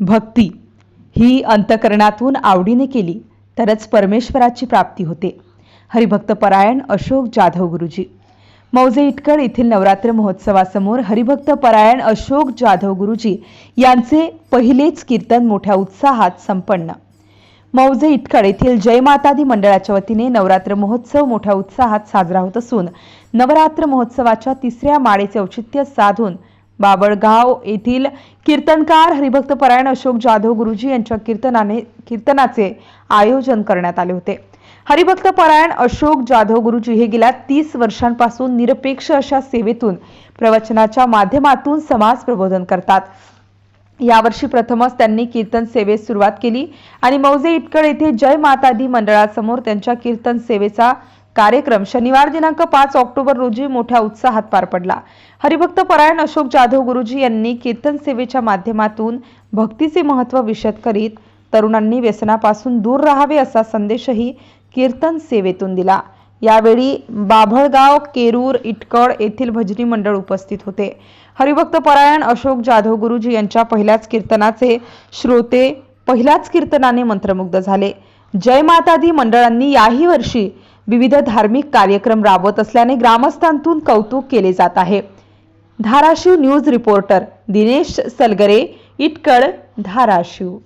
भक्ती ही अंतकरणातून आवडीने केली तरच परमेश्वराची प्राप्ती होते. हरिभक्त परायण अशोक जाधव गुरुजी. मौजे इटकर येथील नवरात्र महोत्सवासमोर हरिभक्त परायण अशोक जाधव गुरुजी यांचे पहिलेच कीर्तन मोठ्या उत्साहात संपन्न. मौजे इटकड येथील जय मातादी मंडळाच्या वतीने नवरात्र महोत्सव मोठ्या उत्साहात साजरा होत असून नवरात्र महोत्सवाच्या तिसऱ्या माळेचे औचित्य साधून बाबळगाव येथील कीर्तनकार हरिभक्त परायण अशोक जाधव गुरुजी यांच्या कीर्तनाने कीर्तनाचे आयोजन करण्यात आले होते. हरिभक्त परायण अशोक जाधव गुरुजी हे गेल्या तीस वर्षांपासून निरपेक्ष अशा सेवेतून प्रवचनाच्या माध्यमातून समाज प्रबोधन करतात. यावर्षी प्रथमच त्यांनी कीर्तन सेवेस सुरुवात केली आणि मौजे इटकड येथे जय मातादी मंडळासमोर त्यांच्या कीर्तन सेवेचा कार्यक्रम शनिवार दिनांक पाच ऑक्टोबर रोजी मोठ्या उत्साहात पार पडला. हरिभक्त परायण अशोक जाधव गुरुजी यांनी कीर्तन सेवेच्या माध्यमातून भक्तीचे महत्त्व विशद करीत तरुणांनी व्यसनापासून दूर राहावे असा संदेशही कीर्तन सेवेतून दिला. यावेळी बाभळगाव केरूर इटकड येथील भजनी मंडळ उपस्थित होते. हरिभक्त परायण अशोक जाधव गुरुजी यांच्या पहिल्याच कीर्तनाचे श्रोते पहिल्याच कीर्तनाने मंत्रमुग्ध झाले. जय मातादी मंडळांनी याही वर्षी विविध धार्मिक कार्यक्रम राबवत असल्याने ग्रामस्थांतून कौतुक केले जात आहे. Dharashiv news reporter Dinesh Salgare Itkad Dharashiv.